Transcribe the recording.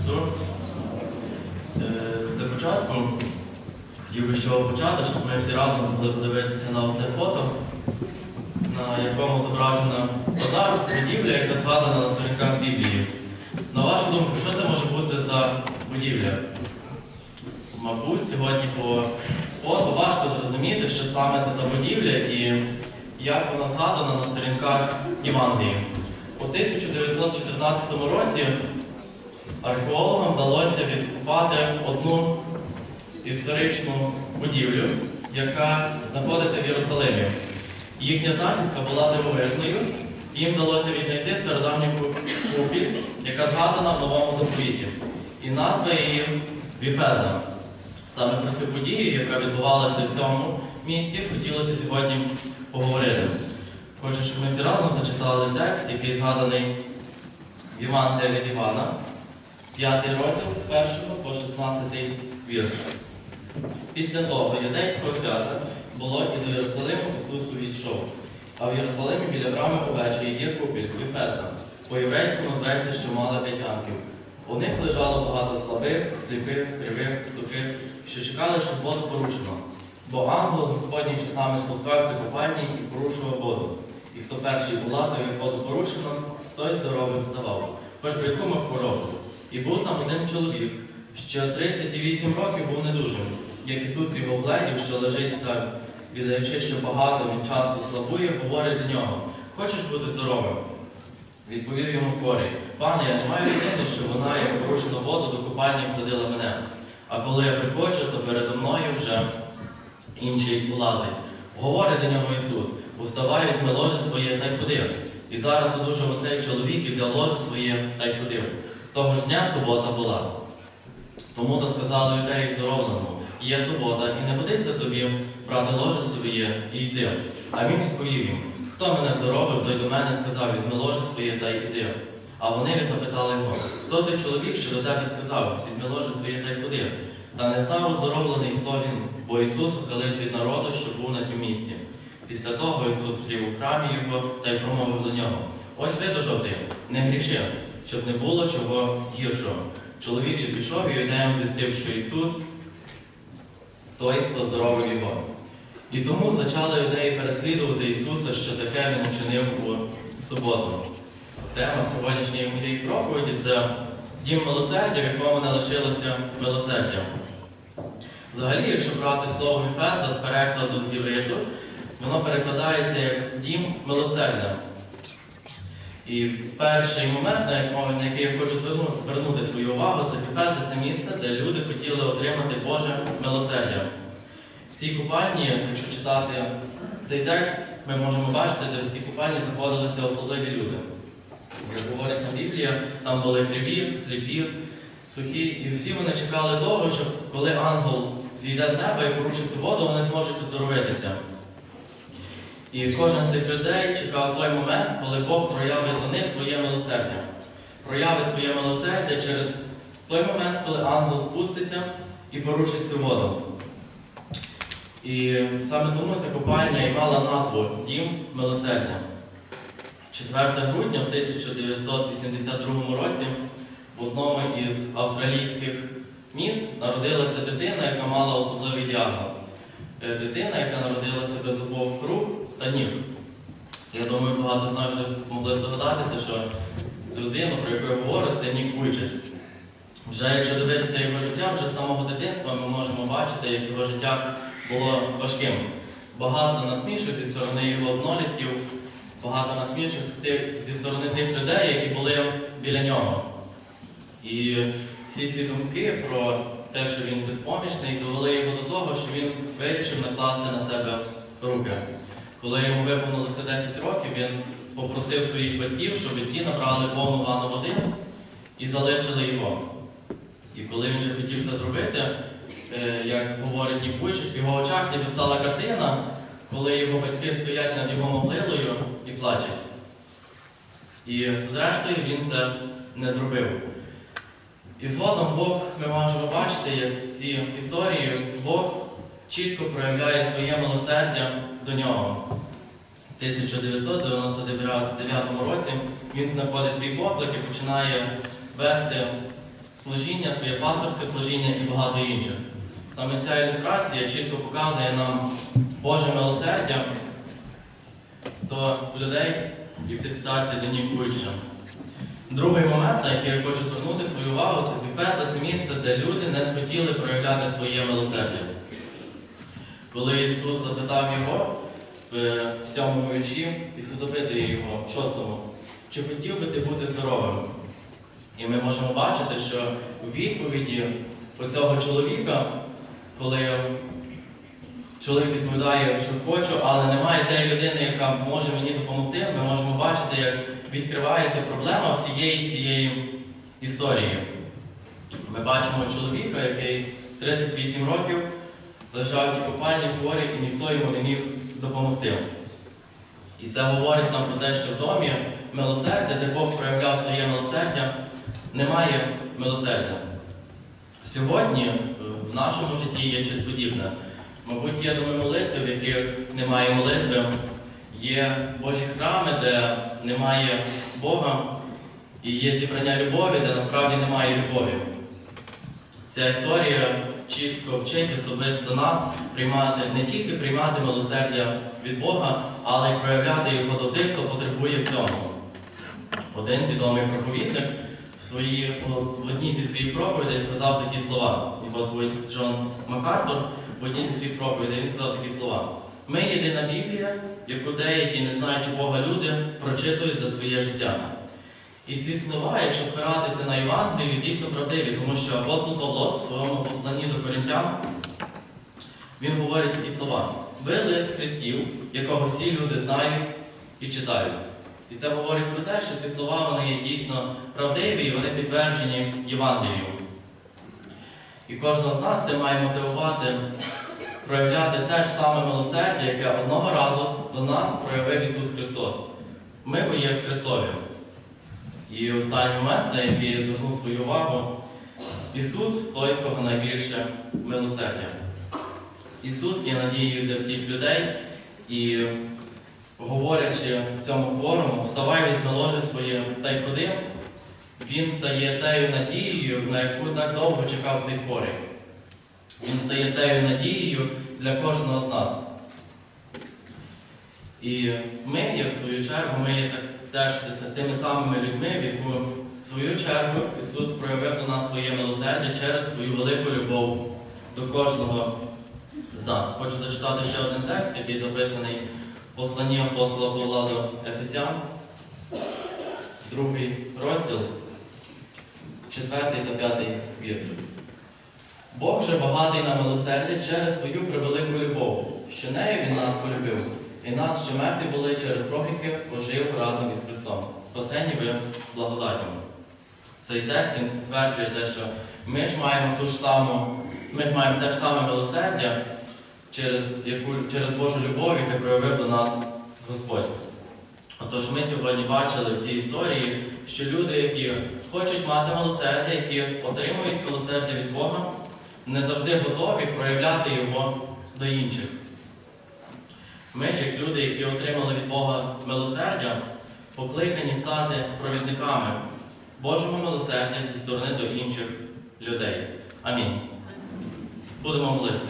Христу. Е, Для початку хотів би з чого почати, щоб ми всі разом могли подивитися на одне фото, на якому зображена одна будівля, яка згадана на сторінках Біблії. На вашу думку, що це може бути за будівля? Мабуть, сьогодні по фото важко зрозуміти, що саме це за будівля і як вона згадана на сторінках Євангелії. У 1914 році археологам вдалося відкопати одну історичну будівлю, яка знаходиться в Єрусалимі. Їхня знахідка була дивовижною, їм вдалося віднайти стародавню купіль, яка згадана в новому заповіті. І назва її Віфезна. Саме про цю подію, яка відбувалася в цьому місті, хотілося сьогодні поговорити. Хочу, щоб ми всі разом зачитали текст, який згаданий в Євангелія від Івана, 5 розділ з 1 по 16 вірш. Після того юдейського свята було і до Єрусалиму Ісус увійшов. А в Єрусалимі біля брами овечі є купіль Віфезна. По-єврейському зветься, що мала п'ять янків. У них лежало багато слабих, сліпих, кривих, сухих, що чекали, щоб воду порушено. Бо ангел Господній часами спускався до купальні і порушував воду. І хто перший улазив, як воду порушено, той здоровим ставав, хоч яку хворобу. І був там один чоловік, що 38 років був недужим, як Ісус його вгледів, що лежить там, віддаючи, що багато від часу слабує, говорить до нього: Хочеш бути здоровим? Відповів йому хворий, пане, я не маю людини, що вона, як порушену воду, до купальні всадила мене. А коли я приходжу, то передо мною вже інший лазить. Говорить до нього Ісус, уставай, візьми ложе своє та й ходи. І зараз одужав оцей чоловік і взяв ложе своє та й ходив. Того ж дня субота була. Тому то сказали юдеї здоровленому, є субота, і не годиться тобі брати ложе своє і йти. А він відповів їм, хто мене здоровив, той до мене сказав, візьми ложе своє та йди. А вони запитали його, хто той чоловік, що до тебе сказав, візьми ложе своє та й ходи. Та не знав оздоровлений, хто він, бо Ісус ухилився від народу, що був на тім місці. Після того Ісус стрів у храмі його та й промовив до нього: Ось видужав ти, не гріши, щоб не було чого гіршого. Чоловік же пішов і юдеям звістив, що Ісус той, хто здоровив його. І тому зачали юдеї переслідувати Ісуса, що таке він учинив у суботу. Тема сьогоднішньої моєї проповіді це дім милосердя, в якому не лишилося милосердя. Взагалі, якщо брати слово Віфезда з перекладу з євриту, воно перекладається як дім милосердя. І перший момент, на який я хочу звернути, свою увагу, це Віфезда це місце, де люди хотіли отримати Боже милосердя. В цій купальні, якщо читати цей текст, ми можемо бачити, де в цій купальні знаходилися особливі люди. Як говорить на Біблія, там були криві, сліпі, сухі, і всі вони чекали того, що коли ангел зійде з неба і порушить цю воду, вони зможуть оздоровитися. І кожен з цих людей чекав той момент, коли Бог проявить до них своє милосердя. Проявить своє милосердя через той момент, коли ангел спуститься і порушить цю воду. І саме тому ця купальня і мала назву Дім милосердя. 4 грудня в 1982 році в одному із австралійських міст народилася дитина, яка мала особливий діагноз. Е, Дитина, яка народилася без обох рук та ніг. Я думаю, багато з нас вже могли здогадатися, що людину, про яку я говорю, це Нік Вуйчич. Вже якщо дивитися його життя, вже з самого дитинства ми можемо бачити, як його життя було важким. Багато насмішок зі сторони його однолітків, багато насмішок зі сторони тих людей, які були біля нього. І всі ці думки про те, що він безпомічний, довели його до того, що він вирішив накласти на себе руки. Коли йому виповнилося 10 років, він попросив своїх батьків, щоб ті набрали повну ванну води і залишили його. І коли він вже хотів це зробити, е, як говорить Нік Вуйчич, в його очах ніби стала картина, коли його батьки стоять над його могилою і плачуть. І зрештою він це не зробив. І згодом Бог, ми можемо бачити, як в цій історії Бог чітко проявляє своє милосердя до нього. В 1999 році він знаходить свій поклик і починає вести служіння, своє пасторське служіння і багато інших. Саме ця ілюстрація чітко показує нам Боже милосердя до людей і в цій ситуації до них учням. Другий момент, на який я хочу звернути свою увагу, це Фіфеза це місце, де люди не схотіли проявляти своє милосердя. Коли Ісус запитав його в сьомому вірші, Ісус запитує його, в шостому, чи хотів би ти бути здоровим? І ми можемо бачити, що у відповіді оцього чоловіка, коли чоловік відповідає, що хочу, але немає тієї людини, яка може мені допомогти, ми можемо бачити, як відкривається проблема всієї цієї історії. Ми бачимо чоловіка, який 38 років лежав в тій копальні хворий, і ніхто йому не міг допомогти. І це говорить нам про те, що в домі милосердя, де Бог проявляв своє милосердя, немає милосердя. Сьогодні е, в нашому житті є щось подібне. Мабуть, є доми молитви, в яких немає молитви, є Божі храми, де немає Бога, і є зібрання любові, де насправді немає любові. Ця історія чітко вчить особисто нас приймати не тільки приймати милосердя від Бога, але й проявляти його до тих, хто потребує цього. Один відомий проповідник в, свої, в одній зі своїх проповідей сказав такі слова. Його звуть Джон Макартур. В одній зі своїх проповідей він сказав такі слова. Ми єдина Біблія, яку деякі, не знаючи Бога люди, прочитують за своє життя. І ці слова, якщо спиратися на Євангелію, дійсно правдиві, тому що апостол Павло в своєму посланні до коринтян він говорить такі слова: ви лист Христів, якого всі люди знають і читають. І це говорить про те, що ці слова вони є дійсно правдиві і вони підтверджені Євангелієм. І кожного з нас це має мотивувати проявляти те ж саме милосердя, яке одного разу до нас проявив Ісус Христос. Ми бо є Христові. І останній момент, на який я звернув свою увагу, Ісус той, кого найбільше милосердя. Ісус є надією для всіх людей і, говорячи цьому хворому, вставай візьми ложе своє та й ходи, Він стає тею надією, на яку так довго чекав цей хворий. Він стає тею надією для кожного з нас. І ми, як в свою чергу, ми є так, теж тими самими людьми, в яку в свою чергу Ісус проявив до нас своє милосердя через свою велику любов до кожного з нас. Хочу зачитати ще один текст, який записаний в посланні апостола Павла до Ефесян, другий розділ, четвертий та п'ятий вірш. Бог же багатий на милосердя через свою превелику любов, що нею Він нас полюбив. І нас, що мертві були через прогріхи, ожив разом із Христом. Спасені ви благодаттю. Цей текст він підтверджує те, що ми ж маємо ту ж саму, ми ж маємо те ж саме милосердя через, яку, через Божу любов, яку проявив до нас Господь. Отож, ми сьогодні бачили в цій історії, що люди, які хочуть мати милосердя, які отримують милосердя від Бога, не завжди готові проявляти його до інших. Ми ж, як люди, які отримали від Бога милосердя, покликані стати провідниками Божого милосердя зі сторони до інших людей. Амінь. Будемо молитися.